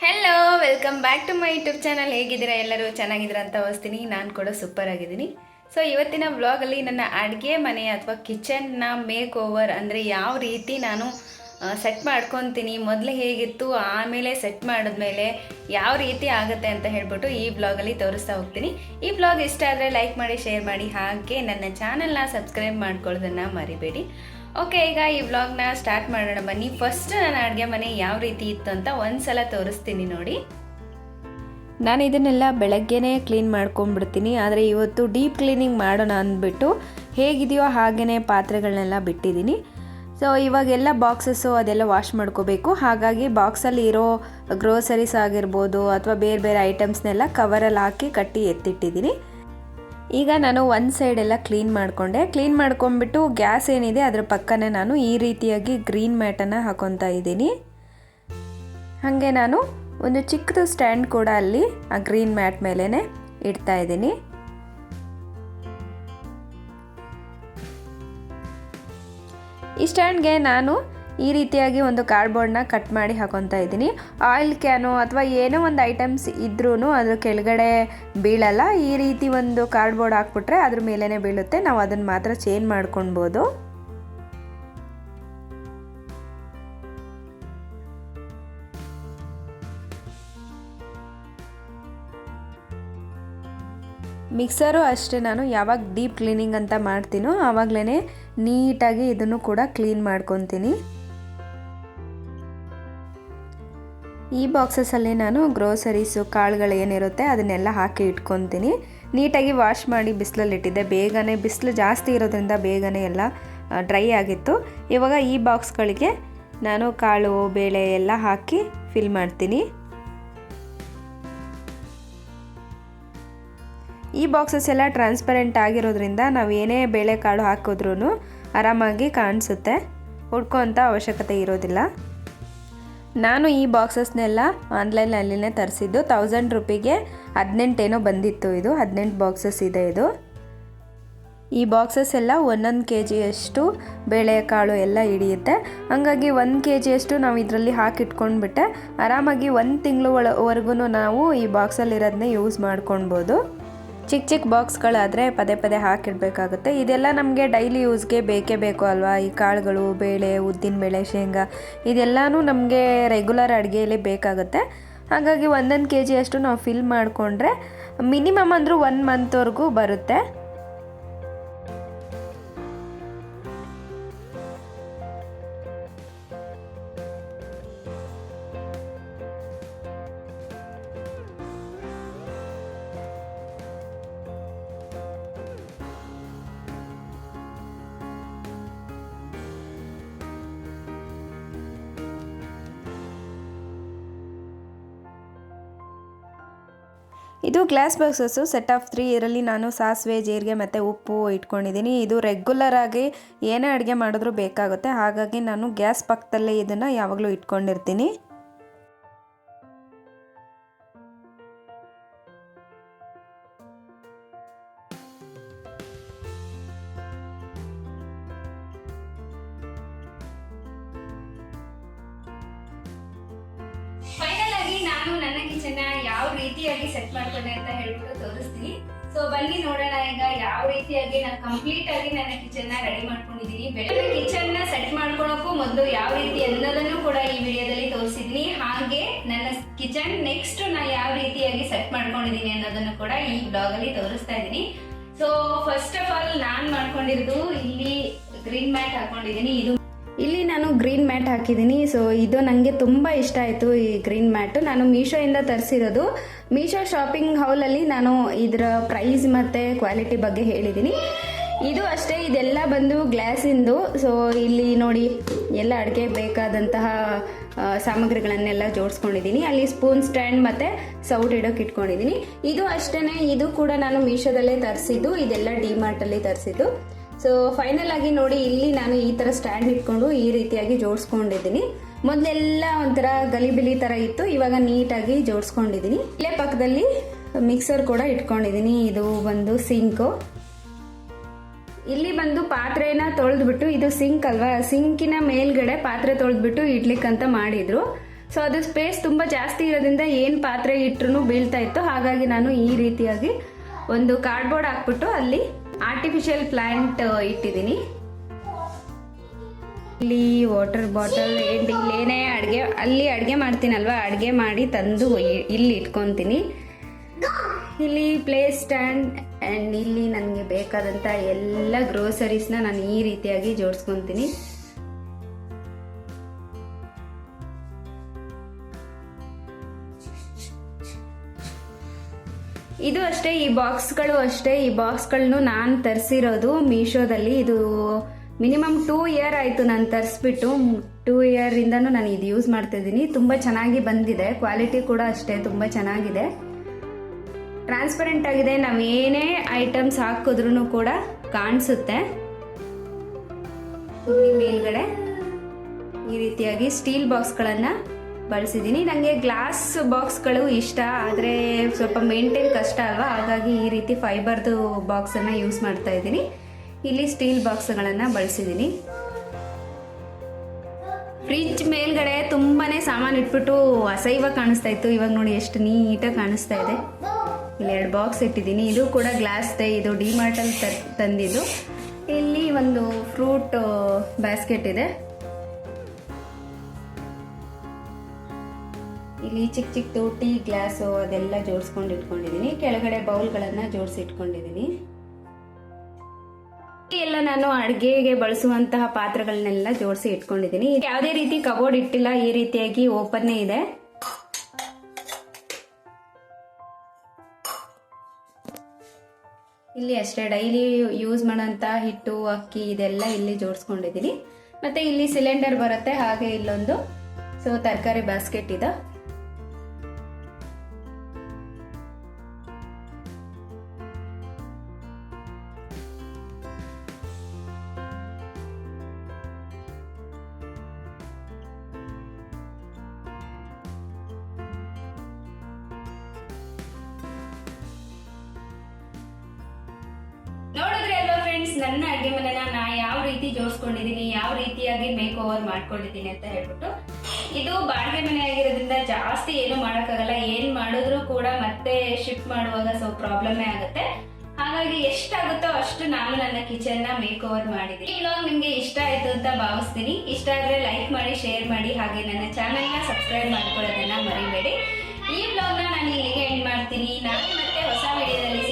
Hello welcome back to my YouTube channel ಹೇಗಿದ್ದೀರಾ? ಎಲ್ಲರೂ ಚೆನ್ನಾಗಿದ್ದೀರಾ ಅಂತ ಭಾವಿಸ್ತೀನಿ ನಾನು ಕೂಡ ಸೂಪರ್ ಆಗಿದ್ದೀನಿ. ಸೊ ಇವತ್ತಿನ ವ್ಲಾಗಲ್ಲಿ ನನ್ನ ಅಡುಗೆ ಮನೆ ಅಥವಾ ಕಿಚನ್ನ ಮೇಕ್ ಓವರ್ ಅಂದರೆ ಯಾವ ರೀತಿ ನಾನು ಸೆಟ್ ಮಾಡ್ಕೊತೀನಿ, ಮೊದಲು ಹೇಗಿತ್ತು, ಆಮೇಲೆ ಸೆಟ್ ಮಾಡಿದ್ಮೇಲೆ ಯಾವ ರೀತಿ ಆಗುತ್ತೆ ಅಂತ ಹೇಳ್ಬಿಟ್ಟು ಈ ಬ್ಲಾಗಲ್ಲಿ ತೋರಿಸ್ತಾ ಹೋಗ್ತೀನಿ. ಈ ಬ್ಲಾಗ್ ಇಷ್ಟ ಆದರೆ ಲೈಕ್ ಮಾಡಿ ಶೇರ್ ಮಾಡಿ. ಹಾಗೆ ನನ್ನ ಚಾನಲ್ನ ಸಬ್ಸ್ಕ್ರೈಬ್ ಮಾಡ್ಕೊಳ್ಳೋದನ್ನು ಮರಿಬೇಡಿ. ಓಕೆ ಈಗ ಈ ವ್ಲಾಗ್ನ ಸ್ಟಾರ್ಟ್ ಮಾಡೋಣ. ಬನ್ನಿ. ಫಸ್ಟ್ ನನ್ನ ಅಡುಗೆ ಮನೆ ಯಾವ ರೀತಿ ಇತ್ತು ಅಂತ ಒಂದ್ಸಲ ತೋರಿಸ್ತೀನಿ ನೋಡಿ. ನಾನು ಇದನ್ನೆಲ್ಲ ಬೆಳಗ್ಗೆನೇ ಕ್ಲೀನ್ ಮಾಡ್ಕೊಂಡ್ಬಿಡ್ತೀನಿ. ಆದರೆ ಇವತ್ತು ಡೀಪ್ ಕ್ಲೀನಿಂಗ್ ಮಾಡೋಣ ಅಂದ್ಬಿಟ್ಟು ಹೇಗಿದೆಯೋ ಹಾಗೇ ಪಾತ್ರೆಗಳನ್ನೆಲ್ಲ ಬಿಟ್ಟಿದ್ದೀನಿ. ಸೊ ಇವಾಗೆಲ್ಲ ಬಾಕ್ಸಸ್ಸು ಅದೆಲ್ಲ ವಾಶ್ ಮಾಡ್ಕೋಬೇಕು. ಹಾಗಾಗಿ ಬಾಕ್ಸಲ್ಲಿ ಇರೋ ಗ್ರೋಸರೀಸ್ ಆಗಿರ್ಬೋದು ಅಥವಾ ಬೇರೆ ಬೇರೆ ಐಟಮ್ಸ್ನೆಲ್ಲ ಕವರಲ್ಲಿ ಹಾಕಿ ಕಟ್ಟಿ ಎತ್ತಿಟ್ಟಿದ್ದೀನಿ. ಈಗ ನಾನು ಒಂದು ಸೈಡ್ ಎಲ್ಲ ಕ್ಲೀನ್ ಮಾಡಿಕೊಂಡೆ. ಕ್ಲೀನ್ ಮಾಡ್ಕೊಂಡ್ಬಿಟ್ಟು ಗ್ಯಾಸ್ ಏನಿದೆ ಅದ್ರ ಪಕ್ಕನೇ ನಾನು ಈ ರೀತಿಯಾಗಿ ಗ್ರೀನ್ ಮ್ಯಾಟನ್ನು ಹಾಕೊತಾ ಇದ್ದೀನಿ. ಹಾಗೆ ನಾನು ಒಂದು ಚಿಕ್ಕದು ಸ್ಟ್ಯಾಂಡ್ ಕೂಡ ಅಲ್ಲಿ ಆ ಗ್ರೀನ್ ಮ್ಯಾಟ್ ಮೇಲೇ ಇಡ್ತಾ ಇದ್ದೀನಿ. ಈ ಸ್ಟ್ಯಾಂಡ್ಗೆ ನಾನು ಈ ರೀತಿಯಾಗಿ ಒಂದು ಕಾರ್ಡ್ಬೋರ್ಡ್ನ ಕಟ್ ಮಾಡಿ ಹಾಕೊತಾ ಇದ್ದೀನಿ. ಆಯಿಲ್ ಕ್ಯಾನು ಅಥವಾ ಏನೋ ಒಂದು ಐಟಮ್ಸ್ ಇದ್ರೂ ಅದ್ರ ಕೆಳಗಡೆ ಬೀಳಲ್ಲ. ಈ ರೀತಿ ಒಂದು ಕಾರ್ಡ್ಬೋರ್ಡ್ ಹಾಕ್ಬಿಟ್ರೆ ಅದ್ರ ಮೇಲೇ ಬೀಳುತ್ತೆ. ನಾವು ಅದನ್ನು ಮಾತ್ರ ಚೇಂಜ್ ಮಾಡ್ಕೊಳ್ಬೋದು. ಮಿಕ್ಸರು ಅಷ್ಟೇ ನಾನು ಯಾವಾಗ ಡೀಪ್ ಕ್ಲೀನಿಂಗ್ ಅಂತ ಮಾಡ್ತೀನೋ ಆವಾಗಲೇ ನೀಟಾಗಿ ಇದನ್ನು ಕೂಡ ಕ್ಲೀನ್ ಮಾಡ್ಕೊತೀನಿ. ಈ ಬಾಕ್ಸಸಲ್ಲಿ ನಾನು ಗ್ರೋಸರೀಸು, ಕಾಳುಗಳು ಏನಿರುತ್ತೆ ಅದನ್ನೆಲ್ಲ ಹಾಕಿ ಇಟ್ಕೊತೀನಿ. ನೀಟಾಗಿ ವಾಶ್ ಮಾಡಿ ಬಿಸಿಲಲ್ಲಿ ಇಟ್ಟಿದ್ದೆ ಬೇಗನೆ ಬಿಸಿಲು ಜಾಸ್ತಿ ಇರೋದ್ರಿಂದ ಬೇಗನೆ ಎಲ್ಲ ಡ್ರೈ ಆಗಿತ್ತು. ಇವಾಗ ಈ ಬಾಕ್ಸ್ಗಳಿಗೆ ನಾನು ಕಾಳು, ಬೇಳೆ ಎಲ್ಲ ಹಾಕಿ ಫಿಲ್ ಮಾಡ್ತೀನಿ. ಈ ಬಾಕ್ಸಸ್ ಎಲ್ಲ ಟ್ರಾನ್ಸ್ಪರೆಂಟ್ ಆಗಿರೋದ್ರಿಂದ ನಾವು ಏನೇ ಬೇಳೆಕಾಳು ಹಾಕಿದ್ರೂ ಆರಾಮಾಗಿ ಕಾಣಿಸುತ್ತೆ. ಹುಡ್ಕೋಂಥ ಅವಶ್ಯಕತೆ ಇರೋದಿಲ್ಲ. ನಾನು ಈ ಬಾಕ್ಸಸ್ನೆಲ್ಲ ಆನ್ಲೈನಲ್ಲಿನೇ ತರಿಸಿದ್ದು. ತೌಸಂಡ್ ರುಪಿಗೆ ಹದಿನೆಂಟೇನೋ ಬಂದಿತ್ತು ಇದು. ಹದಿನೆಂಟು ಬಾಕ್ಸಸ್ ಇದೆ ಇದು. ಈ ಬಾಕ್ಸಸ್ ಎಲ್ಲ ಒಂದೊಂದು ಕೆ ಜಿಯಷ್ಟು ಬೇಳೆಕಾಳು ಎಲ್ಲ ಹಿಡಿಯುತ್ತೆ. ಹಾಗಾಗಿ ಒಂದು ಕೆ ಜಿಯಷ್ಟು ನಾವು ಇದರಲ್ಲಿ ಹಾಕಿಟ್ಕೊಂಡ್ಬಿಟ್ಟೆ ಆರಾಮಾಗಿ ಒಂದು ತಿಂಗಳು ಒಳವರೆಗೂ ನಾವು ಈ ಬಾಕ್ಸಲ್ಲಿರೋದನ್ನೇ ಯೂಸ್ ಮಾಡ್ಕೊಳ್ಬೋದು ಚಿಕ್ಕ ಚಿಕ್ಕ ಬಾಕ್ಸ್ಗಳಾದರೆ ಪದೇ ಪದೇ ಹಾಕಿಡಬೇಕಾಗುತ್ತೆ. ಇದೆಲ್ಲ ನಮಗೆ ಡೈಲಿ ಯೂಸ್ಗೆ ಬೇಕೇ ಬೇಕು ಅಲ್ವಾ? ಈ ಕಾಳುಗಳು, ಬೇಳೆ, ಉದ್ದಿನ ಬೇಳೆ, ಶೇಂಗಾ, ಇದೆಲ್ಲನೂ ನಮಗೆ ರೆಗ್ಯುಲರ್ ಅಡುಗೆಯಲ್ಲಿ ಬೇಕಾಗುತ್ತೆ. ಹಾಗಾಗಿ ಒಂದೊಂದು ಕೆ ಜಿಯಷ್ಟು ನಾವು ಫಿಲ್ ಮಾಡಿಕೊಂಡ್ರೆ ಮಿನಿಮಮ್ ಅಂದರೂ ಒನ್ ಮಂತ್ವರೆಗೂ ಬರುತ್ತೆ. ಇದು glass boxes, set of three. ಇದರಲ್ಲಿ ನಾನು ಸಾಸಿವೆ, ಜೀರಿಗೆ ಮತ್ತು ಉಪ್ಪು ಇಟ್ಕೊಂಡಿದ್ದೀನಿ. ಇದು ರೆಗ್ಯುಲರ್ ಆಗಿ ಏನೇ ಅಡುಗೆ ಮಾಡಿದ್ರೂ ಬೇಕಾಗುತ್ತೆ. ಹಾಗಾಗಿ ನಾನು ಗ್ಯಾಸ್ ಪಕ್ಕದಲ್ಲೇ ಇದನ್ನು ಯಾವಾಗಲೂ ಇಟ್ಕೊಂಡಿರ್ತೀನಿ. ನಾನು ನನ್ನ ಕಿಚನ್ ಯಾವ ರೀತಿಯಾಗಿ ಸೆಟ್ ಮಾಡ್ಕೊಂಡೆ ಅಂತ ಹೇಳ್ಬಿಟ್ಟು ತೋರಿಸ್ತೀನಿ. ಸೊ ಬನ್ನಿ ನೋಡೋಣ ಈಗ ಯಾವ ರೀತಿಯಾಗಿ ನಾನು ಕಂಪ್ಲೀಟ್ ಆಗಿ ನನ್ನ ಕಿಚನ್ನ ರೆಡಿ ಮಾಡ್ಕೊಂಡಿದ್ದೀನಿ. ಬೆಳಗ್ಗೆ ಕಿಚನ್ನ ಸೆಟ್ ಮಾಡ್ಕೊಳಕ್ಕೂ ಮೊದಲು ಯಾವ ರೀತಿ ಎಲ್ಲದನ್ನು ಕೂಡ ಈ ವಿಡಿಯೋದಲ್ಲಿ ತೋರಿಸಿದ್ದೀನಿ. ಹಾಗೆ ನನ್ನ ಕಿಚನ್ ನೆಕ್ಸ್ಟ್ ನಾ ಯಾವ ರೀತಿಯಾಗಿ ಸೆಟ್ ಮಾಡ್ಕೊಂಡಿದ್ದೀನಿ ಅನ್ನೋದನ್ನು ಕೂಡ ಈ ಬ್ಲಾಗ್ ಅಲ್ಲಿ ತೋರಿಸ್ತಾ ಇದ್ದೀನಿ. ಸೊ ಫಸ್ಟ್ ಆಫ್ ಆಲ್ ನಾನ್ ಮಾಡ್ಕೊಂಡಿರೋದು ಇಲ್ಲಿ ಗ್ರೀನ್ ಮ್ಯಾಟ್ ಹಾಕೊಂಡಿದ್ದೀನಿ. ಇದು ಇಲ್ಲಿ ನಾನು ಗ್ರೀನ್ ಮ್ಯಾಟ್ ಹಾಕಿದ್ದೀನಿ ಸೊ ಇದು ನನಗೆ ತುಂಬ ಇಷ್ಟ ಆಯಿತು ಈ ಗ್ರೀನ್ ಮ್ಯಾಟು ನಾನು ಮೀಶೋಯಿಂದ ತರಿಸಿರೋದು. ಮೀಶೋ ಶಾಪಿಂಗ್ ಹೌಲಲ್ಲಿ ನಾನು ಇದರ ಪ್ರೈಸ್ ಮತ್ತು ಕ್ವಾಲಿಟಿ ಬಗ್ಗೆ ಹೇಳಿದ್ದೀನಿ ಇದು ಅಷ್ಟೇ, ಇದೆಲ್ಲ ಬಂದು ಗ್ಲಾಸಿಂದು ಸೊ ಇಲ್ಲಿ ನೋಡಿ, ಎಲ್ಲ ಅಡುಗೆ ಬೇಕಾದಂತಹ ಸಾಮಗ್ರಿಗಳನ್ನೆಲ್ಲ ಜೋಡಿಸ್ಕೊಂಡಿದ್ದೀನಿ ಅಲ್ಲಿ ಸ್ಪೂನ್ ಸ್ಟ್ಯಾಂಡ್ ಮತ್ತು ಸೌಟ್ ಇಡೋಕೆ ಇಟ್ಕೊಂಡಿದ್ದೀನಿ ಇದು ಅಷ್ಟೇ ಇದು ಕೂಡ ನಾನು ಮೀಶೋದಲ್ಲೇ ತರಿಸಿದ್ದು. ಇದೆಲ್ಲ ಡಿಮಾರ್ಟಲ್ಲಿ ತರಿಸಿದ್ದು. ಸೊ ಫೈನಲ್ ಆಗಿ ನೋಡಿ ಇಲ್ಲಿ ನಾನು ಈ ತರ ಸ್ಟ್ಯಾಂಡ್ ಇಟ್ಕೊಂಡು ಈ ರೀತಿಯಾಗಿ ಜೋಡಿಸ್ಕೊಂಡಿದ್ದೀನಿ. ಮೊದಲೆಲ್ಲ ಒಂಥರ ಗಲಿಬಿಲಿ ತರ ಇತ್ತು, ಇವಾಗ ನೀಟಾಗಿ ಜೋಡಿಸ್ಕೊಂಡಿದ್ದೀನಿ. ಇಲ್ಲೇ ಪಕ್ಕದಲ್ಲಿ ಮಿಕ್ಸರ್ ಕೂಡ ಇಟ್ಕೊಂಡಿದ್ದೀನಿ, ಇದು ಬಂದು ಸಿಂಕು ಇಲ್ಲಿ ಬಂದು ಪಾತ್ರೆನ ತೊಳೆದ್ಬಿಟ್ಟು, ಇದು ಸಿಂಕ್ ಅಲ್ವಾ ಸಿಂಕಿನ ಮೇಲ್ಗಡೆ ಪಾತ್ರೆ ತೊಳೆದ್ಬಿಟ್ಟು ಇಡ್ಲಿಕ್ಕಂತ ಮಾಡಿದ್ರು. ಸೊ ಅದು ಸ್ಪೇಸ್ ತುಂಬ ಜಾಸ್ತಿ ಇರೋದ್ರಿಂದ ಏನು ಪಾತ್ರೆ ಇಟ್ರೂ ಬೀಳ್ತಾ ಇತ್ತು. ಹಾಗಾಗಿ ನಾನು ಈ ರೀತಿಯಾಗಿ ಒಂದು ಕಾರ್ಡ್ಬೋರ್ಡ್ ಹಾಕ್ಬಿಟ್ಟು ಅಲ್ಲಿ ಆರ್ಟಿಫಿಷಿಯಲ್ ಪ್ಲಾಂಟ್ ಇಟ್ಟಿದ್ದೀನಿ. ಇಲ್ಲಿ ವಾಟರ್ ಬಾಟಲ್ ಎಂಡ್ ಇಲ್ಲಿ ಏನೇ ಅಡುಗೆ, ಅಲ್ಲಿ ಅಡುಗೆ ಮಾಡ್ತೀನಲ್ವ? ಅಡುಗೆ ಮಾಡಿ ತಂದು ಇಲ್ಲಿ ಇಟ್ಕೊತೀನಿ. ಇಲ್ಲಿ ಪ್ಲೇ ಸ್ಟ್ಯಾಂಡ್ ಆ್ಯಂಡ್ ಇಲ್ಲಿ ನನಗೆ ಬೇಕಾದಂಥ ಎಲ್ಲ ಗ್ರೋಸರೀಸ್ನ ನಾನು ಈ ರೀತಿಯಾಗಿ ಜೋಡಿಸ್ಕೊತೀನಿ. ಇದು ಅಷ್ಟೇ, ಈ ಬಾಕ್ಸ್ಗಳು ಅಷ್ಟೇ. ಈ ಬಾಕ್ಸ್ಗಳನ್ನು ನಾನು ತರಿಸಿರೋದು ಮೀಶೋದಲ್ಲಿ. ಇದು ಮಿನಿಮಮ್ ಟೂ ಇಯರ್ ಆಯಿತು ನಾನು ತರಿಸ್ಬಿಟ್ಟು. ಟೂ ಇಯರಿಂದನೂ ನಾನು ಇದು ಯೂಸ್ ಮಾಡ್ತಾ ಇದ್ದೀನಿ ತುಂಬ ಚೆನ್ನಾಗಿ ಬಂದಿದೆ. ಕ್ವಾಲಿಟಿ ಕೂಡ ಅಷ್ಟೇ, ತುಂಬ ಚೆನ್ನಾಗಿದೆ. ಟ್ರಾನ್ಸ್ಪರೆಂಟ್ ಆಗಿದೆ. ನಾವು ಏನೇ ಐಟಮ್ಸ್ ಹಾಕಿದ್ರೂ ಕೂಡ ಕಾಣಿಸುತ್ತೆ. ಮೇಲ್ಗಡೆ ಈ ರೀತಿಯಾಗಿ ಸ್ಟೀಲ್ ಬಾಕ್ಸ್ಗಳನ್ನು ಬಳಸಿದ್ದೀನಿ. ನನಗೆ ಗ್ಲಾಸ್ ಬಾಕ್ಸ್ಗಳು ಇಷ್ಟ, ಆದರೆ ಸ್ವಲ್ಪ ಮೇಂಟೈನ್ ಕಷ್ಟ ಅಲ್ವಾ? ಹಾಗಾಗಿ ಈ ರೀತಿ ಫೈಬರ್ದು ಬಾಕ್ಸನ್ನು ಯೂಸ್ ಮಾಡ್ತಾ ಇದ್ದೀನಿ. ಇಲ್ಲಿ ಸ್ಟೀಲ್ ಬಾಕ್ಸ್ಗಳನ್ನು ಬಳಸಿದ್ದೀನಿ. ಫ್ರಿಜ್ ಮೇಲ್ಗಡೆ ತುಂಬಾ ಸಾಮಾನು ಇಟ್ಬಿಟ್ಟು ಅಸೈವ ಕಾಣಿಸ್ತಾ ಇತ್ತು. ಇವಾಗ ನೋಡಿ ಎಷ್ಟು ನೀಟಾಗಿ ಕಾಣಿಸ್ತಾ ಇದೆ. ಇಲ್ಲಿ ಎರಡು ಬಾಕ್ಸ್ ಇಟ್ಟಿದ್ದೀನಿ. ಇದು ಕೂಡ ಗ್ಲಾಸ್ದೇ ಇದು ಡಿಮಾರ್ಟಲ್ಲಿ ತಂದಿದ್ದು. ಇಲ್ಲಿ ಒಂದು ಫ್ರೂಟ್ ಬ್ಯಾಸ್ಕೆಟ್ ಇದೆ. ಇಲ್ಲಿ ಚಿಕ್ಕ ಚಿಕ್ಕದು ಟೀ ಗ್ಲಾಸು ಅದೆಲ್ಲ ಜೋಡಿಸ್ಕೊಂಡು ಇಟ್ಕೊಂಡಿದ್ದೀನಿ. ಕೆಳಗಡೆ ಬೌಲ್ಗಳನ್ನು ಜೋಡಿಸಿ ಇಟ್ಕೊಂಡಿದ್ದೀನಿ ಎಲ್ಲ ನಾನು ಅಡುಗೆಗೆ ಬಳಸುವಂತಹ ಪಾತ್ರೆಗಳನ್ನೆಲ್ಲ ಜೋಡಿಸಿ ಇಟ್ಕೊಂಡಿದ್ದೀನಿ. ಯಾವುದೇ ರೀತಿ ಕಬೋರ್ಡ್ ಇಟ್ಟಿಲ್ಲ, ಈ ರೀತಿಯಾಗಿ ಓಪನ್ನೇ ಇದೆ. ಇಲ್ಲಿ ಅಷ್ಟೇ, ಡೈಲಿ ಯೂಸ್ ಮಾಡೋಂಥ ಹಿಟ್ಟು, ಅಕ್ಕಿ ಇದೆಲ್ಲ ಇಲ್ಲಿ ಜೋಡಿಸ್ಕೊಂಡಿದ್ದೀನಿ. ಮತ್ತೆ ಇಲ್ಲಿ ಸಿಲಿಂಡರ್ ಬರುತ್ತೆ, ಹಾಗೆ ಇಲ್ಲೊಂದು, ಸೊ ತರಕಾರಿ ಬಾಸ್ಕೆಟ್ ಇದೆ. ರೀತಿ ಜೋಡಿಸ್ಕೊಂಡಿದ್ದೀನಿ, ಯಾವ ರೀತಿಯಾಗಿ ಮೇಕ್ ಓವರ್ ಮಾಡ್ಕೊಂಡಿದ್ದೀನಿ ಅಂತ ಹೇಳ್ಬಿಟ್ಟು, ಇದು ಬಾಡಿಗೆ ಮನೆ ಆಗಿರೋದ್ರಿಂದ ಜಾಸ್ತಿ ಏನು ಮಾಡೋಕ್ಕಾಗಲ್ಲ. ಏನ್ ಮಾಡಿದ್ರು ಕೂಡ ಮತ್ತೆ ಶಿಫ್ಟ್ ಮಾಡುವಾಗ ಸ್ವಲ್ಪ ಪ್ರಾಬ್ಲಮ್ಮೇ ಆಗುತ್ತೆ. ಹಾಗಾಗಿ ಎಷ್ಟಾಗುತ್ತೋ ಅಷ್ಟು ನಾನು ನನ್ನ ಕಿಚನ್ನ ಮೇಕ್ ಓವರ್ ಮಾಡಿದ್ದೀನಿ. ಈ ವ್ಲಾಗ್ ನಿಮ್ಗೆ ಇಷ್ಟ ಆಯ್ತು ಅಂತ ಭಾವಿಸ್ತೀನಿ. ಇಷ್ಟ ಆದ್ರೆ ಲೈಕ್ ಮಾಡಿ ಶೇರ್ ಮಾಡಿ, ಹಾಗೆ ನನ್ನ ಚಾನೆಲ್ನ ಸಬ್ಸ್ಕ್ರೈಬ್ ಮಾಡ್ಕೊಳ್ಳೋದನ್ನ ಮರಿಬೇಡಿ. ಈ ವ್ಲಾಗ್ ನಾನು ಇಲ್ಲಿಗೆ ಎಂಡ್ ಮಾಡ್ತೀನಿ. ನಾನು ಮತ್ತೆ ಹೊಸ ವಿಡಿಯೋದಲ್ಲಿ